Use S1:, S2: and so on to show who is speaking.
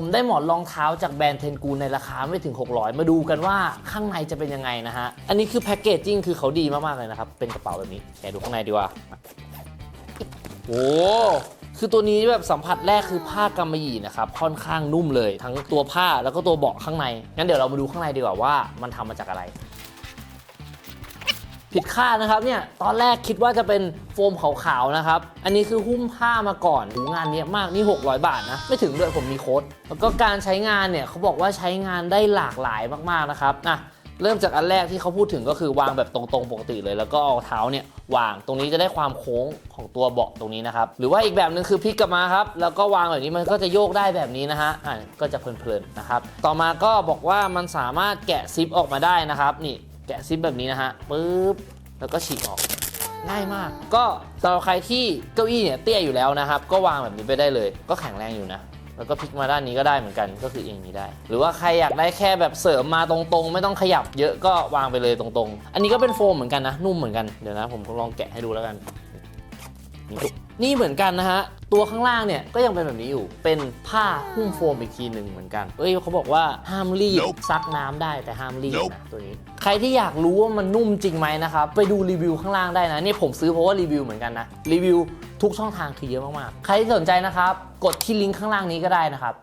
S1: ผมได้หมอนรองเท้าจากแบรนด์เทนกูในราคาไม่ถึง 600 มาดูกันว่าข้างในจะเป็นยังไงนะฮะ อันนี้คือแพ็กเกจจิ้งคือเขาดีมากๆเลยนะครับ เป็นกระเป๋าแบบนี้แกดูข้างในดีกว่าโอ้คือตัวนี้แบบสัมผัสแรกคือผ้ากำมะหยี่นะครับ ค่อนข้างนุ่มเลย ทั้งตัวผ้าแล้วก็ตัวเบาะข้างในงั้นเดี๋ยวเรามาดูข้างในดีกว่าว่า มันทำมาจากอะไร ผิดคาดนะครับเนี่ยตอนแรกคิดว่าจะเป็นโฟมขาวๆนะครับ อันนี้คือหุ้มผ้ามาก่อนหูงานเนี้ยมากนี่ 600 บาทนะ ไม่ถึงด้วยผมมีโค้ดแล้วก็การใช้งานเนี่ยเขาบอกว่าใช้งานได้หลากหลายมากๆนะครับนะเริ่มจากอันแรกที่เขาพูดถึงก็คือวางแบบตรงๆปกติเลย แล้วก็เอาเท้าเนี่ยวางตรงนี้จะได้ความโค้งของตัวเบาะตรงนี้นะครับ หรือว่าอีกแบบหนึงคือพลิกกลับมาครับ แล้วก็วางแบบนี้มันก็จะโยกได้แบบนี้นะฮะอะก็จะเพลินๆนะครับ ต่อมาก็บอกว่ามันสามารถแกะซิปออกมาได้นะครับ นี่ แกะซิปแบบนี้นะฮะปึ๊บแล้วก็ฉีกออกง่ายมาก ก็สำหรับใครที่เก้าอี้เนี่ยเตี้ยอยู่แล้วนะครับ ก็วางแบบนี้ไปได้เลย ก็แข็งแรงอยู่นะ แล้วก็พลิกมาด้านนี้ก็ได้เหมือนกัน ก็คือเองนี้ได้ หรือว่าใครอยากได้แค่แบบเสริมมาตรงๆ ไม่ต้องขยับเยอะก็วางไปเลยตรงๆ อันนี้ก็เป็นโฟมเหมือนกันนะ นุ่มเหมือนกัน เดี๋ยวนะผมลองแกะให้ดูแล้วกัน นี่นี่เหมือนกันนะฮะ ตัวข้างล่างเนี่ยก็ยังเป็นแบบนี้อยู่ เป็นผ้าหุ้มโฟมอีกทีหนึ่งเหมือนกัน เอ้ยเขาบอกว่าห้ามรีบ
S2: Nope
S1: ซักน้ำได้แต่ห้ามรีบ
S2: Nope
S1: นะตัวนี้ ใครที่อยากรู้ว่ามันนุ่มจริงไหมนะครับ ไปดูรีวิวข้างล่างได้นะ นี่ผมซื้อเพราะว่ารีวิวเหมือนกันนะ รีวิวทุกช่องทางคือเยอะมากๆ ใครที่สนใจนะครับ กดที่ลิงก์ข้างล่างนี้ก็ได้นะครับ